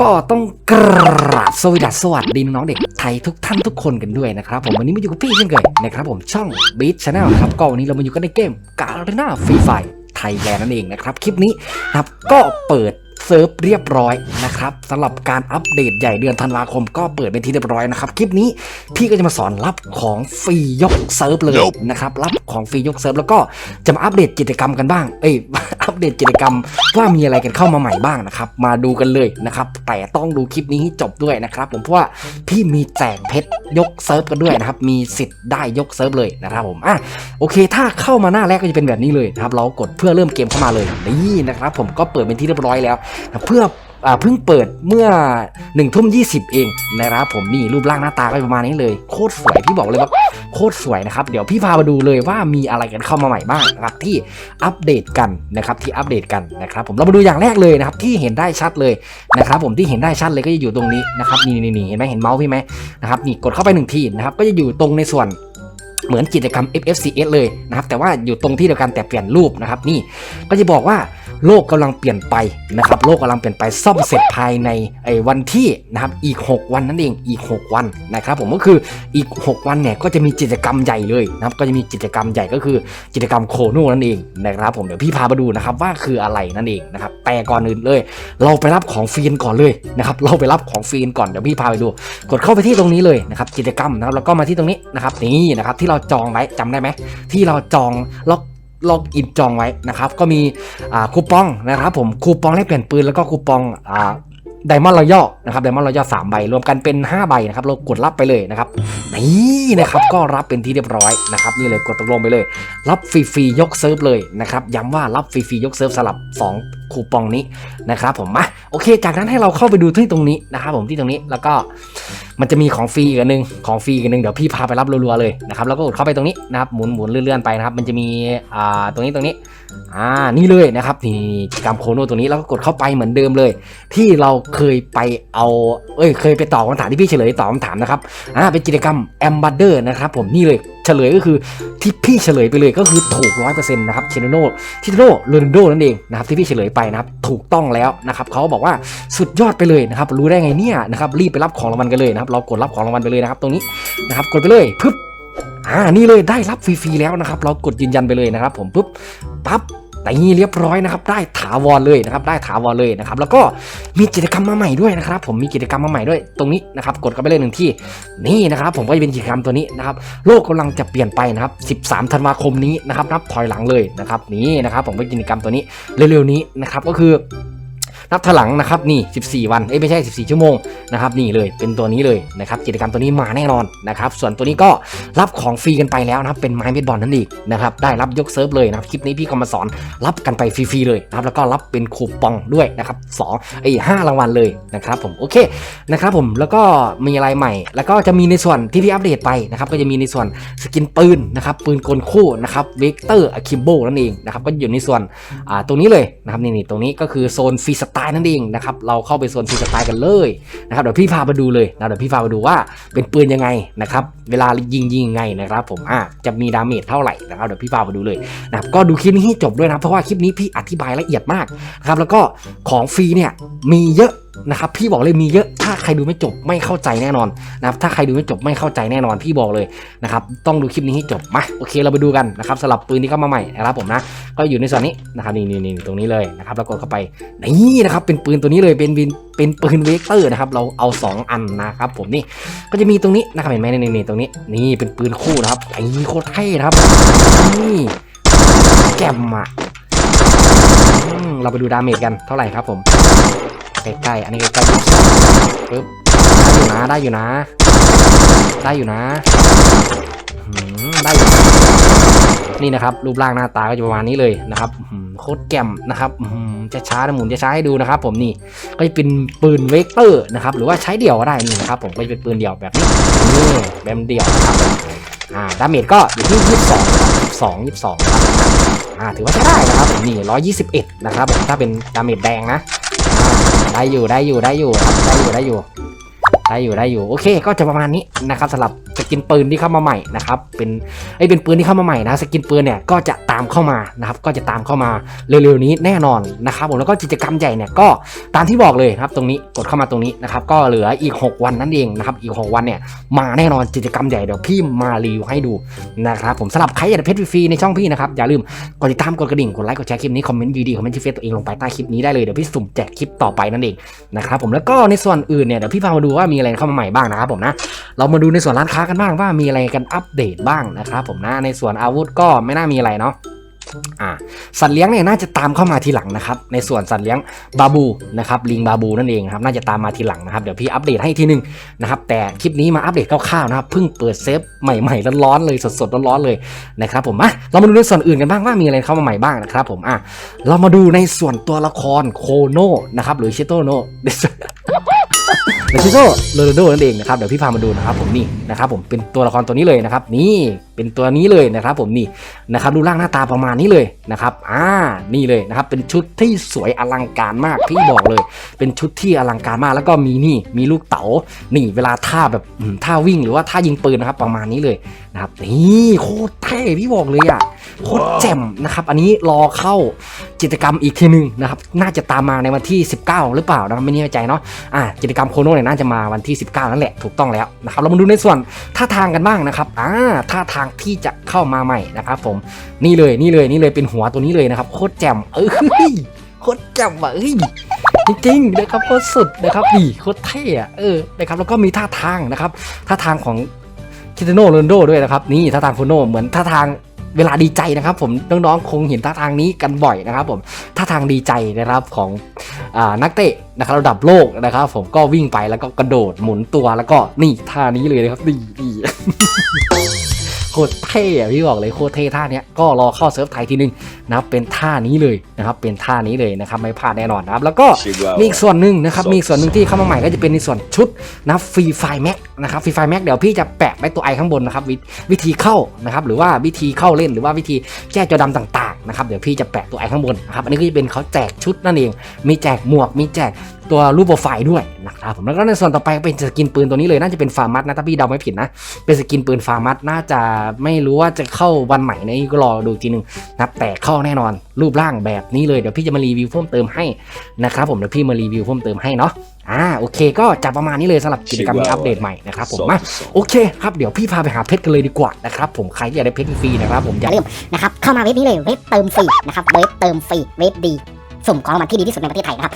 ก็ต้องกราบสวัสดีสวัสดีน้องๆเด็กไทยทุกท่านทุกคนกันด้วยนะครับผมวันนี้มาอยู่กับพี่เช่นเคยนะครับผมช่อง Beat Channel นลครับก็วันนี้เรามาอยู่กันในเกมการ์นาฟรีไฟไทยแลนด์นั่นเองนะครับคลิปนี้นะครับก็เปิด เซิร์ฟเรียบร้อยนะครับสำหรับการอัปเดตใหญ่เดือนธันวาคมก็เปิดเป็นที่เรียบร้อยนะครับคลิปนี้พี่ก็จะมาสอนรับของฟรียกเซิร์ฟเลยนะครับรับของฟรียกเซิร์ฟแล้วก็จะมาอัปเดตกิจกรรมกันบ้างเอ้ยอัปเดตกิจกรรมว่ามีอะไรกันเข้ามาใหม่บ้างนะครับมาดูกันเลยนะครับแต่ต้องดูคลิปนี้ให้จบด้วยนะครับผมเพราะว่าพี่มีแจกเพชรยกเซิร์ฟกันด้วยนะครับมีสิทธิ์ได้ยกเซิร์ฟเลยนะครับผมอะโอเค ถ้าเข้ามาหน้าแรกก็จะเป็นแบบนี้เลยนะครับเรากดเพื่อเริ่มเกมเข้ามาเลยนี่นะครับผมก็เปิดเป็นที่เรียบร้อยแล้วนะเพื่อเพิ่งเปิดเมื่อ1นึ่ทุ่มยีเองนะครับผมนี่รูปร่างหน้าตาก็ประมาณนี้เลย โคตรสวยพี่บอกเลยว่าโคตรสวยนะครับ เดี๋ยวพี่พามาดูเลยว่ามีอะไรกันเข้ามาใหม่บ้างนะครับที่อัปเดตกันนะครับที่อัปเดตกันนะครับผมเรามาดูอย่างแรกเลยนะครับที่เห็นได้ชัดเลยนะครับผมที่เห็นได้ชัดเลยก็จะอยู่ตรงนี้นะครับนี่นี่นี่เห็นไหมเห็นเมาส์พี่ไหมนะครับนี่กดเข้าไปหนึ่งทีนะครับก็จะอยู่ตรงในส่วนเหมือนกิจกรรม FFCS เลยนะครับแต่ว่าอยู่ตรงที่เดียวกันแต่เปลี่ยนรูปนะครับนี่ก็จะบอกว่า โลกกำลังเปลี่ยนไปนะครับโลกกำลังเปลี่ยนไปซ่อมเสร็จภายในไอ้วันที่นะครับอีก 6 วันนั่นเองอีก 6 วันนะครับผมก็คืออีก 6 วันเนี่ยก็จะมีกิจกรรมใหญ่เลยนะครับก็จะมีกิจกรรมใหญ่ก็คือกิจกรรมโคโน่นั่นเองนะครับผมเดี๋ยวพี่พามาดูนะครับว่าคืออะไรนั่นเองนะครับแต่ก่อนอื่นเลย เราไปรับของฟรีกันก่อนเลยนะครับเราไปรับของฟรีกันก่อนเดี๋ยวพี่พาไปดู กดเข้าไปที่ตรงนี้เลยนะครับกิจกรรมนะครับแล้วก็มาที่ตรงนี้นะครับนี่นะครับที่เราจองไว้จำได้ไหมที่เราจองล็อก ล็อกอินจองไว้นะครับก็มีคูปองนะครับผมคูปองแลกเปลี่ยนปืนแล้วก็คูปองไดมอนด์รอยัลนะครับไดมอนด์รอยัลสามใบ รวมกันเป็น 5 ใบนะครับเรากดรับไปเลยนะครับนี่นะครับก็รับเป็นที่เรียบร้อยนะครับนี่เลยกดตกลงไปเลย รับฟรีๆยกเซิร์ฟเลยนะครับย้ำว่ารับฟรีๆยกเซิร์ฟสลับ 2 คูปองนี้นะครับผมมาโอเค จากนั้นให้เราเข้าไปดูที่ตรงนี้นะครับผมที่ตรงนี้แล้วก็ มันจะมีของฟรีอีกอันหนึ่งของฟรีอีกอันหนึ่งเดี๋ยวพี่พาไปรับรัวๆเลยนะครับแล้วก็กดเข้าไปตรงนี้นะครับหมุนหมุนเลื่อนๆไปนะครับมันจะมีอ่าตรงนี้ตรงนี้อ่านี่เลยนะครับนี่กิจกรรมโคโนตัวนี้แล้วก็กดเข้าไปเหมือนเดิมเลย ที่เราเคยไปเอาเอ้ยเคยไปตอบคำถามที่พี่เฉลยตอบคำถามนะครับอ่าเป็นกิจกรรมแอมบัตเดอร์นะครับผมนี่เลย เฉลยก็คือที่พี่เฉลยไปเลยก็คือถูกร้อยเปอร์เซ็นต์นะครับเชนโนทิโนโรนัลโดนั่นเองนะครับที่พี่เฉลยไปนะครับถูกต้องแล้วนะครับเขาบอกว่าสุดยอดไปเลยนะครับรู้ได้ไงเนี่ยนะครับรีบไปรับของรางวัลกันเลยนะครับเรากดรับของรางวัลไปเลยนะครับตรงนี้นะครับกดไปเลยปึ๊บอ่านี่เลยได้รับฟรีๆแล้วนะครับ เรากดยืนยันไปเลยนะครับ ผมปึ๊บปั๊บ แต่นี่เรียบร้อยนะครับ ได้ถาวรเลยนะครับ ได้ถาวรเลยนะครับ แล้วก็มีกิจกรรมมาใหม่ด้วยนะครับ ผมมีกิจกรรมมาใหม่ด้วย ตรงนี้นะครับ กดเข้าไปเลยหนึ่งที่ นี่นะครับ ผมก็จะเป็นกิจกรรมตัวนี้นะครับ โลกกำลังจะเปลี่ยนไปนะครับ 13 ธันวาคมนี้นะครับ นับถอยหลังเลยนะครับ นี่นะครับ ผมเป็นกิจกรรมตัวนี้ เร็วๆนี้นะครับ ก็คือ นับถลังนะครับนี่14 วันเอ้ยไม่ใช่ 14 ชั่วโมงนะครับนี่เลยเป็นตัวนี้เลยนะครับกิจกรรมตัวนี้มาแน่นอนนะครับส่วนตัวนี้ก็รับของฟรีกันไปแล้วนะครับเป็นไม้เบสบอลนั่นเองนะครับได้รับยกเซิร์ฟเลยนะครับคลิปนี้พี่ก็มาสอนรับกันไปฟรีๆเลยนะครับแล้วก็รับเป็นคูปองด้วยนะครับสองไอ้ห้ารางวัลเลยนะครับผมโอเคนะครับผมแล้วก็มีอะไรใหม่ แล้วก็จะมีในส่วนที่พี่อัปเดตไปนะครับก็จะมีในส่วนสกินปืนนะครับปืนกลคู่นะครับเวกเตอร์อะคิมโบนั่นเองนะครับก็อยู่ในส่วนอ่าตรงนี้เลยนะครับนี่ตรงนี้ก็คือโซนฟรีสไตล์นั่นเองนะครับเราเข้าไปโซนฟรีสไตล์กันเลยนะครับเดี๋ยวพี่พาไปดูเลยนะเดี๋ยวพี่พาไปดูว่าเป็นปืนยังไงนะครับเวลายิงยิงยังไงนะครับผมอ่าจะมีดาเมจเท่าไหร่นะครับเดี๋ยวพี่พาไปดูเลยนะครับก็ดูคลิปนี้ให้จบด้วยนะเพราะว่าคลิปนี้พี่อธิบายละเอียดมากนะครับแล้วก็ของฟรีเนี่ยมีเยอะ นะครับพี่บอกเลยมีเยอะถ้าใครดูไม่จบไม่เข้าใจแน่นอนนะครับถ้าใครดูไม่จบไม่เข้าใจแน่นอนพี่บอกเลยนะครับต้องดูคลิปนี้ให้จบมาโอเคเราไปดูกันนะครับสำหรับปืนที่เข้ามาใหม่นะครับผมนะก็อยู่ในส่วนนี้นะครับนี่นี่นี่ตรงนี้เลยนะครับแล้วกดเข้าไปนี่นะครับเป็นปืนตัวนี้เลยเป็นเป็นเป็นปืนเวกเตอร์นะครับเราเอา 2 อันนะครับผมนี่ก็จะมีตรงนี้นะครับเห็นไหมนี่นี่ตรงนี้นี่เป็นปืนคู่นะครับไอ้โคตรเท่นะครับนี่แกมอะเราไปดูดาเมจกันเท่าไหร่ครับผม ใกล้ๆอันนี้ใกล้ๆปึ๊บได้อยู่นะ ได้อยู่นะได้อยู่นะอืมได้อยู่นะนี่นะครับรูปร่างหน้าตาก็จะประมาณนี้เลยนะครับโคตรแจ่มนะครับจะช้าๆนะหมุนจะช้าให้ดูนะครับ ผมนี่ก็จะเป็นปืนเวกเตอร์นะครับ หรือว่าใช้เดี่ยวก็ได้นี่นะครับผมก็จะเป็นปืนเดี่ยวแบบนี้นี่แบบเดี่ยวนะครับอ่าดาเมจก็อยู่ที่22 22 22นะครับอ่าถือว่าใช้ได้นะครับผมนี่121นะครับผมถ้าเป็นดาเมจแดงนะ ได้อยู่ได้อยู่ได้อยู่ได้อยู่ได้อยู่ ได้อยู่ได้อยู่โอเค ก็จะประมาณนี้นะครับสำหรับสกินปืนที่เข้ามาใหม่นะครับเป็นไอ้เป็นปืนที่เข้ามาใหม่นะสกินปืนเนี่ยก็จะตามเข้ามานะครับก็จะตามเข้ามาเร็วๆนี้แน่นอนนะครับผมแล้วก็กิจกรรมใหญ่เนี่ยก็ตามที่บอกเลยครับตรงนี้กดเข้ามาตรงนี้นะครับก็เหลืออีก 6 วันนั่นเองนะครับอีก 6 วันเนี่ยมาแน่นอนกิจกรรมใหญ่เดี๋ยวพี่มารีวิวให้ดูนะครับผมสำหรับใครอยากเพชรฟรีในช่องพี่นะครับอย่าลืมกดติดตามกดกระดิ่งกดไลค์กดแชร์คลิปนี้คอมเมนต์ดีๆคอมเมนต์ที่เฟซตัวเองลงไปใต้คลิปนี้ได้เลยเดี๋ยวพี่สุ่มแจกคลิปต่อไปนั่นเองนะครับผมแล้วก็ในส่วนอื่นเนี่ยเดี๋ยวพี่พามาดูว่ามีอะไรเข้ามาใหม่บ้างนะครับผมนะ เรามาดูในส่วนร้านค้ากันบ้างว่ามีอะไรกันอัปเดตบ้างนะครับผมนะ ในส่วนอาวุธก็ไม่น่ามีอะไรเนาะอ่าสัตว์เลี้ยงเนี่ยน่าจะตามเข้ามาทีหลังนะครับ ในส่วนสัตว์เลี้ยงบาบูนะครับลิงบาบูนั่นเองครับน่าจะตามมาทีหลังนะครับเดี๋ยวพี่อัปเดตให้ทีนึงนะครับแต่คลิปนี้มาอัปเดตคร่าวๆนะครับเพิ่งเปิดเซฟใหม่ๆร้อนๆเลยสดๆร้อนๆเลยนะครับผมอะเรามาดูในส่วนอื่นกันบ้างว่ามีอะไรเข้ามาใหม่บ้างนะครับผมอะเรามาดูในส่วนตัวละครโคโนนะครับหรือชิโตโน เดชิโซโรนัลโดนั่นเองนะครับเดี๋ยวพี่พามาดูนะครับผมนี่นะครับผมเป็นตัวละครตัวนี้เลยนะครับนี่ เป็นตัวนี้เลยนะครับผมนี่นะครับดูร่างหน้าตาประมาณนี้เลยนะครับอ่านี่เลยนะครับเป็นชุดที่สวยอลังการมากพี่บอกเลย เป็นชุดที่อลังการมากแล้วก็มีนี่มีลูกเต๋านี่เวลาท่าแบบท่าวิ่งหรือว่าท่ายิงปืนนะครับประมาณนี้เลยนะครับนี่โคตรเท่พี่บอกเลยอะโคตรแจ่มนะครับอันนี้รอเข้ากิจกรรมอีกทีหนึงนะครับน่าจะตามมาในวันที่ 19 หรือเปล่านะครับไม่แน่ใจเนาะอ่ากิจกรรมโคโนเนี่ยน่าจะมาวันที่ 19 นั่นแหละถูกต้องแล้วนะครับเรามาดูในส่วนท่าทางกันบ้างนะครับอ่าท่าทางที่จะเข้ามาใหม่นะครับผมนี่เลยนี่เลยนี่เลยเป็นหัวตัวนี้เลยนะครับโคตรแจ่มเอ้ยโคตรแจ่มว่ะเอ้ยจริงๆนะครับโคตรสุดนะครับดีโคตรเท่อะเออนะครับแล้วก็มีท่าทางนะครับท่าทางของคิตโนโรนโดด้วยนะครับนี่ท่าทางโคโนเหมือนท่าทางเวลาดีใจนะครับผมน้องๆคงเห็นท่าทางนี้กันบ่อยนะครับผมท่าทางดีใจนะครับของอนักเตะนะครับระดับโลกนะครับ ผมก็วิ่งไปแล้วก็กระโดดหมุนตัวแล้วก็นี่ท่านี้เลยนะครับนี่นี่โค ตรเท่อะพี่บอกเลยโคตรเท่ท่าเนี้ยก็รอเข้าเซิร์ฟไทยทีนึงนะครับเป็นท่านี้เลยนะครับเป็นท่านี้เลยนะครับไม่พลาดแน่นอนนะครับแล้วก็มีอีกส่วนหนึ่งนะครับมีอีกส่วนหนึ่งที่เข้ามาใหม่ก็จะเป็นในส่วนชุดนะฟรีไฟแม็กนะครับฟรีไฟแม็กเดี๋ยวพี่จะแปะไว้ตัวไอข้างบนนะครับววิธีเข้านะครับหรือว่าวิธีเข้าเล่นหรือว่าวิธีแก้จอดำต่างๆนะครับเดี๋ยวพี่จะแปะตัวไอข้างบนนะครับอันนี้ก็จะเป็นเขาแจกชุดนั่นเอง มีแจกหมวกมีแจก ตัวรูปโปรไฟล์ด้วยนะครับผมแล้วก็ในส่วนต่อไปเป็นสกินปืนตัวนี้เลยน่าจะเป็นฟาร์มัสนะถ้าพี่เดาไม่ผิดนะ เป็นสกินปืนฟาร์มัสน่าจะไม่รู้ว่าจะเข้าวันไหนนะก็รอดูอีกทีหนึงนะแต่เข้าแน่นอนรูปร่างแบบนี้เลยเดี๋ยวพี่จะมารีวิวเพิ่มเติมให้นะครับผมเดี๋ยวพี่มารีวิวเพิ่มเติมให้เนาะอ่าโอเค ก็จะประมาณนี้เลยสำหรับกิจกรรมนี้อัปเดตใหม่นะครับผมมาโอเคครับเดี๋ยวพี่พาไปหาเพชรกันเลยดีกว่านะครับผมใครที่อยากได้เพชรฟรีๆนะครับผมออย่าย่าลืมนะครับเข้ามาเว็บนี้เลยเว็บเติมฟรีนะครับเว็บเติมฟรีเว็บดีสุ่มของรางวัลที่ดีที่สุดในประเทศไทยนะครับ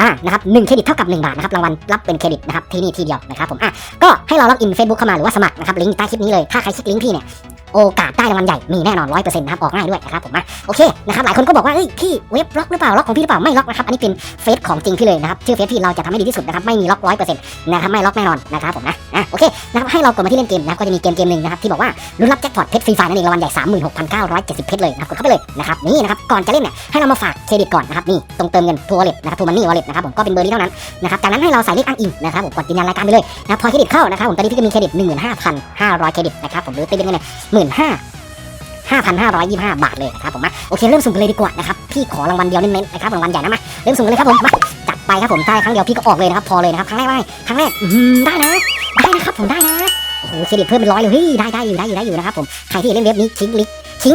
อ่านะครับหนึ่งเครดิตเท่ากับ 1 บาทนะครับรางวัลรับเป็นเครดิตนะครับที่นี่ที่เดียวนะครับผมอะก็ให้เราล็อกอิน Facebook เข้ามาหรือว่าสมัครนะครับลิงก์ใต้คลิปนี้เลยถ้าใครคลิกลิงก์พี่เนี่ย โอกาสได้รางวัลใหญ่มีแน่นอนร้อยเปอร์เซ็นต์นะครับออกง่ายด้วยนะครับผมอะโอเคนะครับหลายคนก็บอกว่าเฮ้ยพี่เว็บล็อกหรือเปล่าล็อกของพี่หรือเปล่าไม่ล็อกนะครับอันนี้เป็นเฟซของจริงพี่เลยนะครับชื่อเฟซพี่เราจะทำให้ดีที่สุดนะครับไม่มีล็อกร้อยเปอร์เซ็นต์นะครับไม่ล็อกแน่นอนนะครับผมนะอะโอเคนะครับให้เรากดมาที่เล่นเกมนะครับก็จะมีเกมเกมหนึ่งนะครับที่บอกว่าลุ้นรับแจ็คพอตเพชรฟรีไฟนั่นเองรางวัลใหญ่36,970เพชรเลยนะครับกดเข้าไปเลยนะครับนี่นะครับก่อนจะเล่นเนี่ยให้เรามาฝากเครดิตก่อนนะครับนี่ตรงเติมเงินทัวร์เล็ตนะครับทัวร์มันนี่วอลเล็ตนะครับผมก็เป็นเบอร์นี้เท่านั้นนะครับจากนั้นให้เราใส่เลขอ้างอิงนะครับผมกดยืนยันรายการไปเลยนะพอเครดิตเข้านะครับผมตอนนี้พี่ก็มีเครดิต15,500เครดิตนะครับผมหรือตีเป็นเงินเนี่ยหมื่นห้า5,525บาทเลยนะครับผมมาโอเคเริ่มสุ่มกันเลยดีกว่านะครับพี่ขอรางวัลเดียวเน้นๆนะครับรางวัลใหญ่นะมาเริ่มสุ่มกันเลยครับผมมาจัดไปครับผมได้ครั้งเดียวพี่ก็ออกเลยนะครับพอเลยนะครับครั้งแรกไม่ครั้งแรกได้นะได้นะครับผมได้นะโอ้โหเครดิตเพิ่มเป็นร้อยเลยเฮ้ยได้ได้อยู่ได้อยู่ได้อยู่นะครับผมใครที่เล่นเว็บนี้ทิ้งลิงทิ้ง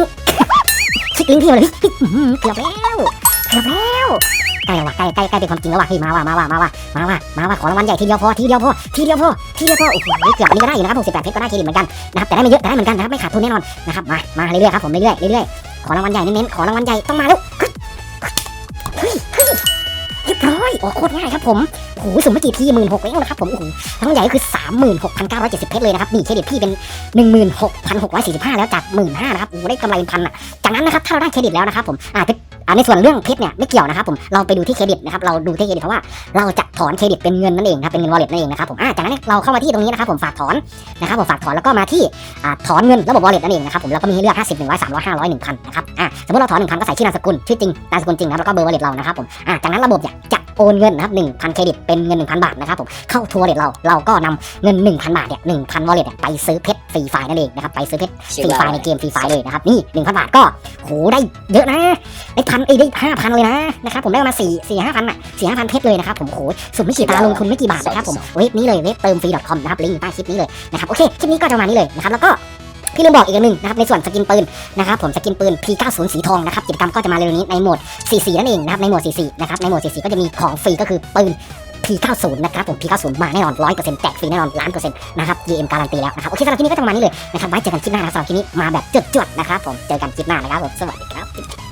ทิ้งลิงก์พี่มาเลยเฮ้ยอื้อหือเกือบแล้วเกือบแล้ว ล้แล้วว่ะใกล้ใกล้ใกล้เป็นความจริงแล้วว่ะเฮ้ยมาว่ะมาว่ะมาว่ะมาว่ะมาว่ะขอรางวัลใหญ่ทีเดียวพอทีเดียวพอทีเดียวพอทีเดียวพอโอ้โหเกือบอันนี้ก็ได้อยู่นะครับ68เพชรก็ได้เครดิตเหมือนกันนะครับแต่ได้ไม่เยอะแต่ได้เหมือนกันนะครับไม่ขาดทุนแน่นอนนะครับมามาเรื่อยๆครับผมเรื่อยๆเรื่อยๆขอรางวัลใหญ่เน้นๆขอรางวัลใหญ่ต้องมาแล้วเฮ้ยเฮ้ยเรียบร้อยโอ้โคตรง่ายครับผมโอ้โหสุ่มไม่กี่ทีหมื่นหกเองนะครับผมโอ้โหรางวัลใหญ่ก็คือสามหมื่นหกพันเก้าร้อยเจ็ดสิบเพชรเลยนะครับนี่เครดิตพี่เป็นหนึ่งหมื่นหกพันหกร้อยสี่สิบห้าแล้วจากหมื่นห้านะครับโอ้โหได้กำไรเป็นพันอะจากนั้นนะครับถ้าเราได้เครดิตแล้วนะครับผมอ่าเพชรอ่า ในส่วนเรื่องเพชรเนี่ยไม่เกี่ยวนะครับผมเราไปดูที่เครดิตนะครับเราดูที่เครดิตเพราะว่าเราจะถอนเครดิตเป็นเงินนั่นเองครับเป็นเงินวอลเล็ตนั่นเองนะครับผมอ่าจากนั้นเราเข้ามาที่ตรงนี้นะครับผมฝากถอนนะครับผมฝากถอนแล้วก็มาที่อ่าถอนเงินระบบวอลเล็ตนั่นเองนะครับผมแล้วก็มีให้เลือก 50 100 300 500 1000นะครับอ่าสมมติเราถอน1,000ก็ใส่ชื่อนามสกุลชื่อจริงนามสกุลจริงนะแล้วก็เบอร์วอลเล็ตเรานะครับผมอ่าจากนั้นระบบจะโอนเงินนะครับ1,000 เครดิตเป็นเงิน 1,000 บาทนะครับผมเข้าทัวร์เล็ตเราเราก็นำเงิน 1,000 บาทเนี่ย1,000วอลเล็ตไปซื้อเพชร ฟรีไฟนั่นเองนะครับไปซื้อเพชรฟรีไฟในเกมฟรีไฟเลยนะครับนี่หนึ่งพันบาทก็โหได้เยอะนะได้พันเอ้ยได้ห้าพันเลยนะนะครับผมได้มาสี่สี่ห้าพันอะสี่ห้าพันเพชรเลยนะครับผมโหสุ่มไม่กี่ตาลงทุนไม่กี่บาทนะครับผมเว็บนี้เลยเว็บเติมฟรี .com นะครับลิงก์อยู่ใต้คลิปนี้เลยนะครับโอเคคลิปนี้ก็จะประมาณนี้เลยนะครับแล้วก็พี่ลืมบอกอีกอันหนึ่งนะครับในส่วนสกินปืนนะครับผมสกินปืน P90 สีทองนะครับกิจกรรมก็จะมาเร็วนี้ในโหมด 44 นั่นเองนะครับในโหมด 44 นะครับในโหมด 44 ก็จะมีของฟรีก็คือปืน P90 นะครับผม P90 มาแน่นอนร้อยเปอร์เซ็นต์แตกฟรีแน่นอนล้านเปอร์เซ็นต์นะครับ GM การันตีแล้วนะครับโอเคสำหรับคลิปนี้ก็จะประมาณนี้เลยนะครับไว้เจอกันคลิปหน้านะครับสำหรับคลิปนี้มาแบบจุดๆนะครับผมเจอกันคลิปหน้านะครับผมสวัสดีครับ